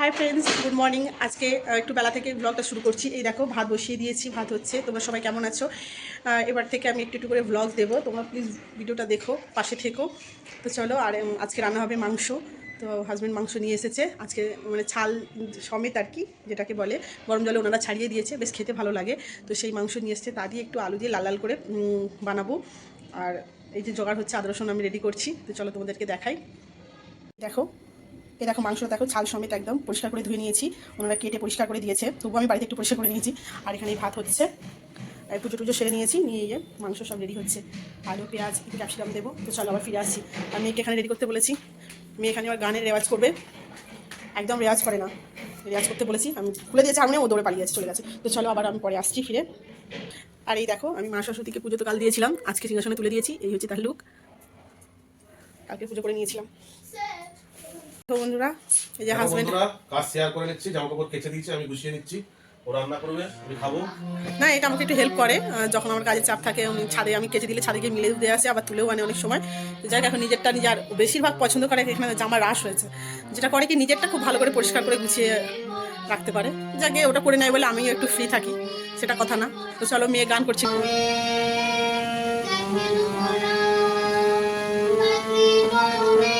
Hi friends good morning আজকে একটু বেলা থেকে ব্লগটা শুরু করছি। এই দেখো, ভাত বসিয়ে দিয়েছি, ভাত হচ্ছে। তোমরা সবাই কেমন আছো? এবার থেকে আমি একটু একটু করে ব্লগ দেবো। তোমরা প্লিজ ভিডিওটা দেখো, পাশে থেকো। তো চলো, আর আজকে রান্না হবে মাংস। তো হাজব্যান্ড মাংস নিয়ে এসেছে। আজকে মানে ছাল সমেত আর কি, যেটাকে বলে, গরম জলে ওনারা ছাড়িয়ে দিয়েছে। বেশ খেতে ভালো লাগে। তো সেই মাংস নিয়ে এসেছে। তা দিয়ে একটু আলু দিয়ে লাল লাল করে বানাবো। আর এই যে জোগাড় হচ্ছে, আদা রসুন আমি রেডি করছি। তো চলো তোমাদেরকে দেখাই। দেখো এই দেখো মাংস দেখো ছাল সমেত একদম পরিষ্কার করে ধুয়ে নিয়েছি। ওনারা কেটে পরিষ্কার করে দিয়েছে। তবুও আমি বাড়িতে একটু পরিষ্কার করে নিয়েছি। আর এখানে ভাত হচ্ছে। আর পুজো টুজো সেরে নিয়েছি, নিয়ে গিয়ে মাংস সব রেডি হচ্ছে। আলু, পেঁয়াজ, একটু ক্যাপসিকাম দেবো। তো চলো আবার ফিরে আসছি আর মেয়েকে এখানে রেডি করতে বলেছি। মেয়ে এখানে আবার গানের রেওয়াজ করবে। একদম রেওয়াজ করে না। রেওয়াজ করতে বলেছি। আমি খুলে দিয়েছি আমি ও দৌড়ে পালিয়ে যাচ্ছে, চলে গেছে। তো চলো আবার আমি পরে আসছি ফিরে। আর এই দেখো, আমি মা সরস্বতীকে পুজো তো কাল দিয়েছিলাম। আজকে সিংহাসনে তুলে দিয়েছি। এই হচ্ছে তার লুক কালকে পুজো করে নিয়েছিলাম। তো বন্ধুরা এই যে হাজবেন্ড কাজ শেয়ার করে নিচ্ছি জামা কাপড় কেচে দিয়েছি আমি গুছিয়ে নিচ্ছি ও রান্না করবে আমি খাব। না এটা আমাকে একটু হেল্প করে যখন আমার কাজের চাপ থাকে উনি ছাদে আমি কেচে দিলে ছাদে গিয়ে মিলে দিয়ে আসে আবার তুলেও আনে অনেক সময়। তো যাই এখন নিজেরটা নিজের বেশিরভাগ পছন্দ করে এখানে জামা রাশ হয়েছে। যেটা করে কি নিজেরটা খুব ভালো করে পরিষ্কার করে গুছিয়ে রাখতে পারে। যাকে ওটা করে নেয় বলে আমিও একটু ফ্রি থাকি সেটা কথা না। তো চলো মেয়ে গান করছি। ঠাকুরের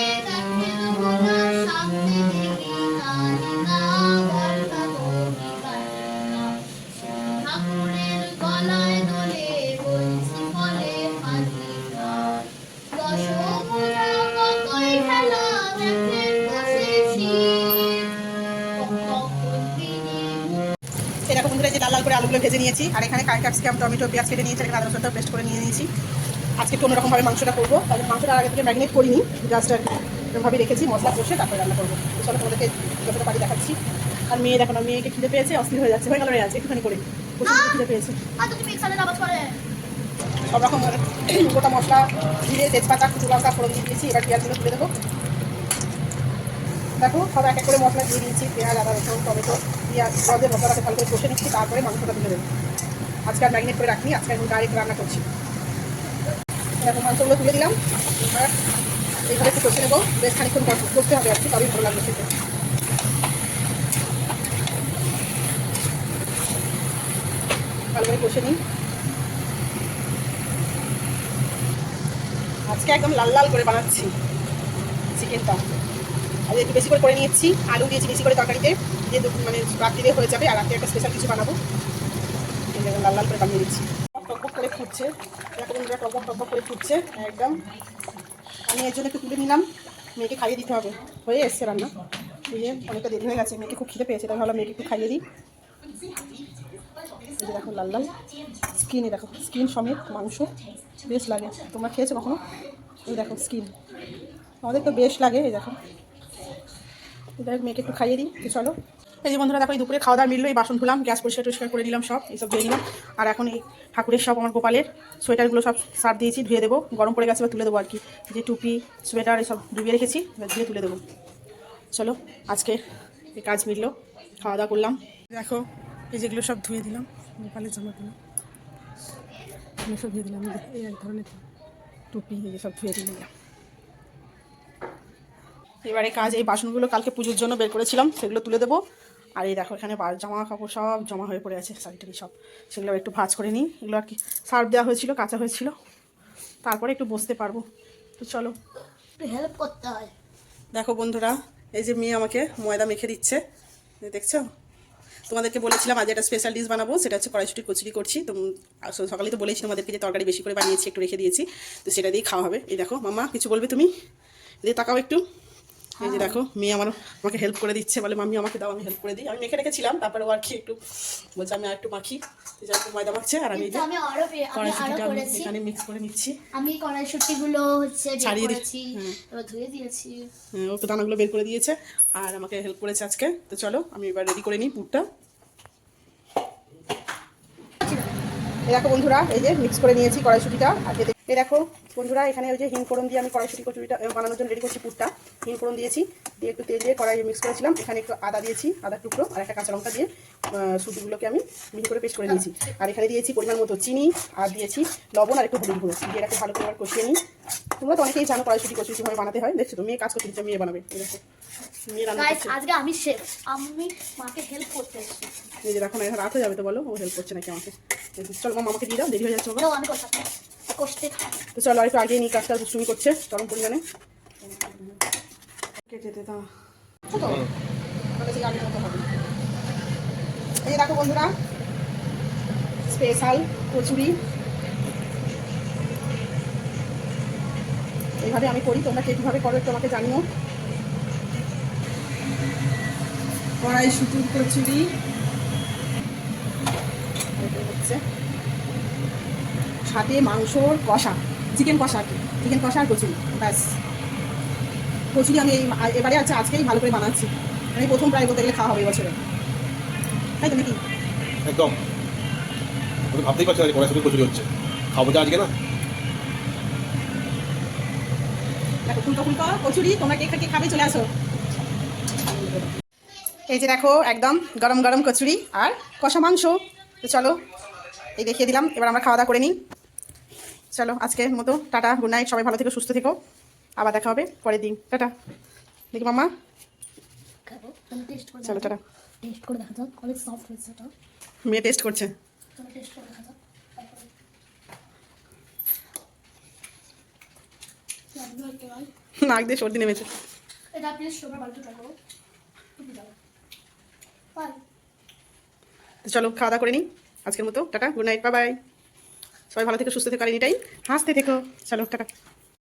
আলুগুলো ভেজে নিয়েছি। আর এখানে কারি ক্যাপসিকাম টমেটো পেঁয়াজ কেটে নিয়েছি এখানে আদা রসুনটা পেস্ট করে নিয়ে নিয়েছি। আজকে একটু অন্যরকমভাবে মাংসটা করব। তাহলে মাংসটা আগে থেকে ম্যারিনেট করিনি জাস্ট আর এরকমভাবে রেখেছি মশলা কষে তারপরে রান্না করব। চলো তোমাদেরকে যতটা পারি দেখাচ্ছি। আর মেয়ে দেখো না মেয়েকে খিদে পেয়েছে অস্থির হয়ে যাচ্ছে হয়ে গেল আছে একটুখানি করে প্রচুর খিদে পেয়েছে। সব রকম গোটা মশলা জিরে তেজপাতা কুচু লঙ্কা ফোড়ন দিয়ে দিয়েছি এবার পেঁয়াজগুলো তুলে দেবো। দেখো সব এক এক করে মশলা দিয়ে দিয়েছি পেঁয়াজ আদা রসুন টমেটো। পেঁয়াজ সবদের মশলাটাকে ভালো করে কষে নিচ্ছি, তারপরে মাংসটা তুলে দেবো। আজকে আর করে রাখিনি, আজকে এখন ডাইরেক্ট রান্না করছি। এরকম মাংসগুলো তুলে দিলাম। এবার এইভাবে একটু কষে নেব। বেশ খানিক্ষণ করতে হবে আর কি, তবেই ভালো লাগবে খেতে। ভালো করে কষে নিই। আজকে একদম লাল লাল করে বানাচ্ছি চিকেনটা। আর একটু বেশি করে করে নিয়েছি। আলু দিয়েছি বেশি করে তরকারিতে। দিয়ে মানে রাত্রিরে হয়ে যাবে, আর রাত্রে একটা স্পেশাল কিছু বানাবো। লাল লাল করে বানিয়ে দিচ্ছি। টকবক করে ফুটছে। এখন টকবক টকবক করে ফুটছে, একদম। আমি এর জন্য একটু তুলে নিলাম। মেয়েকে খাইয়ে দিতে হবে। হয়ে এসছে রান্না। দিয়ে অনেকটা দেরি হয়ে গেছে, মেয়েকে খুব খিদে পেয়েছে। তাই মেয়েকে একটু খাইয়ে দিই। এই যে দেখো, লাল লাল। স্কিনে দেখো স্কিন সমেত মাংস। বেশ লাগে। তোমরা খেয়েছো কখনো? এই দেখো স্কিন আমাদের তো বেশ লাগে, এই দেখো। দেখো মেয়েকে একটু খাইয়ে দিই, তো চলো। এই যে বন্ধুরা, দেখো, এই দুপুরে খাওয়া দাওয়া মিললো, এই বাসন ধুলাম, গ্যাস পরিষ্কার টরিষ্কার করে নিলাম সব, এইসব ধুয়ে নিলাম। আর এখন এই ঠাকুরের সব, আমার গোপালের সোয়েটারগুলো সব সার দিয়েছি, ধুয়ে দেবো। গরম পড়ে গেছে তুলে দেবো আর কি। যে টুপি, সোয়েটার, এসব ডুবিয়ে রেখেছি, এবার ধুয়ে তুলে দেবো। চলো, আজকে এই কাজ মিললো, খাওয়া দাওয়া করলাম। দেখো, এই যেগুলো সব ধুয়ে দিলাম, গোপালের জামাগুলো। সব ধুয়ে দিলাম, এই এক ধরনের টুপি, এই সব ধুয়ে দিলাম। এবারে কাজ এই বাসনগুলো কালকে পুজোর জন্য বের করেছিলাম সেগুলো তুলে দেবো। আর এই দেখো এখানে জামা কাপড় সব জমা হয়ে পড়ে আছে শাড়িটারি সব। সেগুলো একটু ভাজ করে নিই। এগুলো আর কি সার্ফ দেওয়া হয়েছিল কাঁচা হয়েছিল। তারপরে একটু বসতে পারব। তো চলো। একটু হেল্প করতে হয়। দেখো বন্ধুরা এই যে মেয়ে আমাকে ময়দা মেখে দিচ্ছে। দেখছ? তোমাদেরকে বলেছিলাম আজ একটা স্পেশাল ডিশ বানাবো সেটা হচ্ছে কড়াইশুটির কচুরি করছি। তো সকালেই তো বলেছি তোমাদেরকে যে তরকারি বেশি করে বানিয়েছি একটু রেখে দিয়েছি। তো সেটা দিয়েই খাওয়া হবে। এই দেখো মাম্মা কিছু বলবে তুমি? দিয়ে তাকাও একটু। এই যে দেখো মেয়ে আমার আমাকে হেল্প করে দিচ্ছে বলে মামি আমাকে দাও আমি হেল্প করে দিই। আমি মেখে রেখেছিলাম তারপরে ও আর কি একটু বলছে আমি আর একটু মাখি। তো যাই ময়দা মাখছে আর আমি কড়াইশুটিটা আমি এখানে মিক্স করে নিচ্ছি। আমি হচ্ছে ছাড়িয়ে করেছি ধুয়ে দিয়েছি। হ্যাঁ, ও তো দানাগুলো বের করে দিয়েছে আর আমাকে হেল্প করেছে আজকে। তো চলো আমি এবার রেডি করে নিই পুরটা এই দেখো বন্ধুরা এই যে মিক্স করে নিয়েছি কড়াইশুটিটা আর এই দেখো বন্ধুরা এখানে ওই যে হিং ফোড়ন দিয়ে আমি কড়াইশুটি কচুরিটা বানানোর জন্য রেডি করছি পুরটা। হিং ফোড়ন দিয়েছি দিয়ে একটু তেল দিয়ে কড়াই মিক্স করেছিলাম। এখানে একটু আদা দিয়েছি আদা টুকরো আর একটা কাঁচা লঙ্কা দিয়ে আহ, সুজিগুলোকে আমি মিহি করে পেস্ট করে নিয়েছি। আর এখানে দিয়েছি পরিমাণ মতো চিনি আর দিয়েছি লবণ আর একটু হলুদ গুঁড়ো। দিয়ে এটাকে ভালো করে কষিয়ে নিই। তোমরা তো অনেকেই জানো কড়াইশুটি কচুরি কীভাবে বানাতে হয়। দেখছ তো মেয়ে কাজ করছি মেয়ে বানাবে। দেখো। আজকে আমি শেফ আমি মাকে হেল্প করতে এসেছি। এই না এখন রাত হয়ে যাবে তো বলো? ও হেল্প করছে নাকি আমাকে? চলো মামা আমাকে দিয়ে দাও দেরি হয়ে যাচ্ছে বাবা। যাও আমি করতে কষ্টে তো চলো আর একটু আগে নিয়ে কাজটা দুষ্টুমি করছে চরম পরিমাণে। কেটে দে দাও? কত? তাহলে সেই আগের মতো হবে। এই দেখো বন্ধুরা স্পেশাল কচুরি। এইভাবে আমি করি তোমরা কে কীভাবে করো একটু আমাকে জানিও। কড়াই শুটুর কচুরি। হচ্ছে সাথে মাংসর কষা চিকেন কষা চিকেন কষা আর কচুরি ব্যাস। কচুরি আমি এই এবারে আছে আজকেই ভালো করে বানাচ্ছি। আমি প্রথম প্রায় বলতে গেলে খাওয়া হবে এবছরে। তাই তো নাকি? একদম। ভাবতেই পারছি না কড়াই শুধু কচুরি হচ্ছে। খাব যা আজকে না। দেখো ফুলকো ফুলকো কচুরি তোমরা কে খাবে চলে আসো। এই যে দেখো একদম গরম গরম কচুরি আর কষা মাংস। তো চলো এই দেখিয়ে দিলাম এবার আমরা খাওয়া দাওয়া করে নিই। চলো আজকের মতো টাটা গুড নাইট সবাই ভালো থেকো সুস্থ থেকো। আবার দেখা হবে পরের দিন। টাটা। দেখি মামা চলো টাটা। মেয়ে টেস্ট করছে। নাক দিয়ে সর্দি নেমেছে। এটা প্লিজ সবার বাড়িতে ট্রাই করো। চলো খাওয়া দাওয়া করে নিই। আজকের মতো, টাটা গুড নাইট বা বাই সবাই ভালো থেকে, সুস্থ থেকো, আর এনি টাইম হাসতে থেকো। চলো, টাটা।